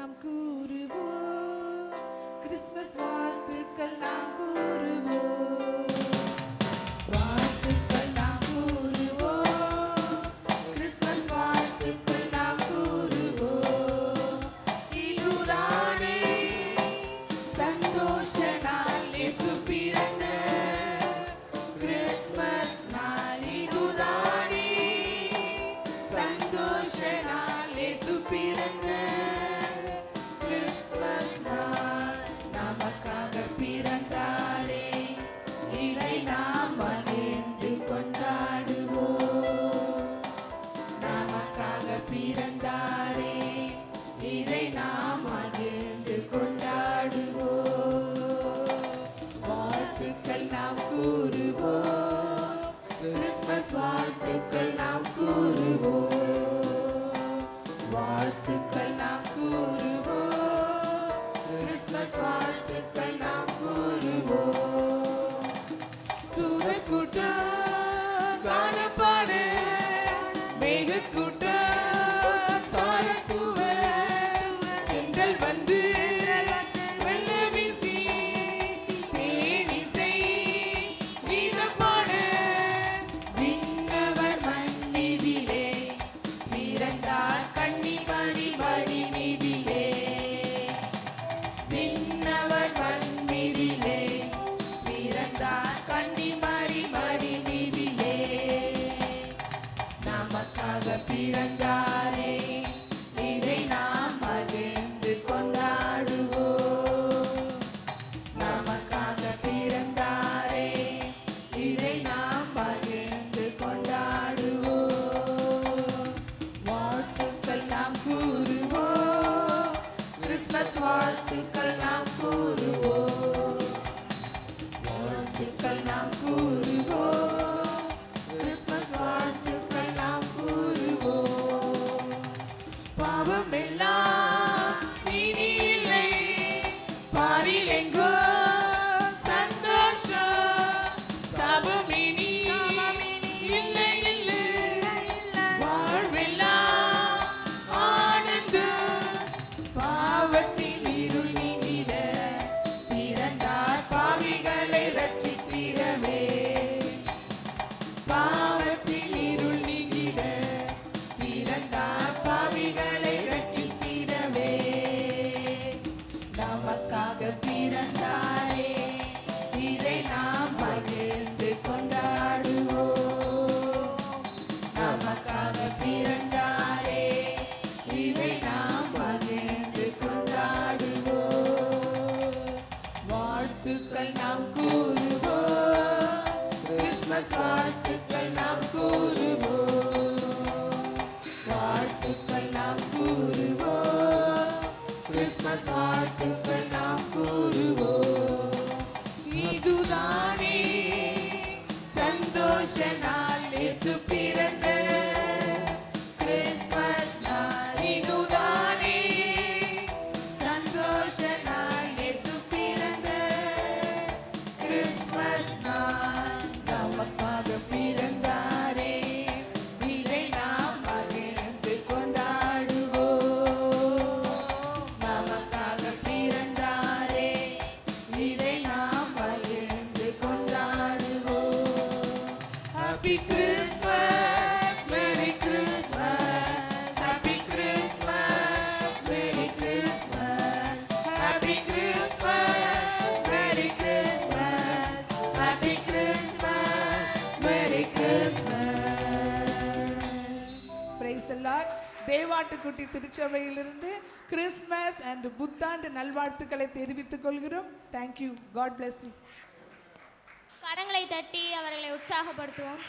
நாம் கூறுவோம். கிறிஸ்மஸ் வாழ்த்துக்கள் நாம் கூறுவோம். நமக்காக பிறந்தாரே இதை நாம் மகிழ்ந்து கொண்டாடுவோம். வாழ்த்துக்கள் நாம் கூறுவோம். கிறிஸ்மஸ் வாழ்த்துக்கள் நாம் கூறுவோம். வாழ்த்துக்கள் நாம் கூறுவோம். கிறிஸ்மஸ் வாழ்த்துக்கள் நாம் கூறுவோம். தூரக்கூட்டம் காணப்பாடு நமக்காக பிறந்தாரே. இதை நாம் மகிழ்ந்து கொண்டாடுவோம். நமக்காக பிறந்தாரே. இதை நாம் மகிழ்ந்து கொண்டாடுவோம். வாழ்த்துக்கள் நாம் கூறுவோம். கிறிஸ்மஸ் வாழ்த்துக்கள் நாம் கூறுவோம். வாழ்த்துக்கள் நாம் கூறு பாவமெல்லாம் வாழ்த்துக்கள் நாம் கூறுவோம். கிறிஸ்மஸ் வாழ்த்துக்கள் நாம் கூறுவோம். வாழ்த்துக்கள் நாம் கூறுவோம். கிறிஸ்மஸ் வாழ்த்துக்கள் நாம் கூறுவோம். இதுதானே சந்தோஷ நாள் சுப்பி செல்லார். தேவாட்டுக்குட்டி திருச்சபையிலிருந்து கிறிஸ்மஸ் அண்ட் புத்தாண்டு நல்வாழ்த்துக்களை தெரிவித்துக் கொள்கிறோம். Thank you God bless you. கரங்களை தட்டி அவர்களை உற்சாகப்படுத்துவோம்.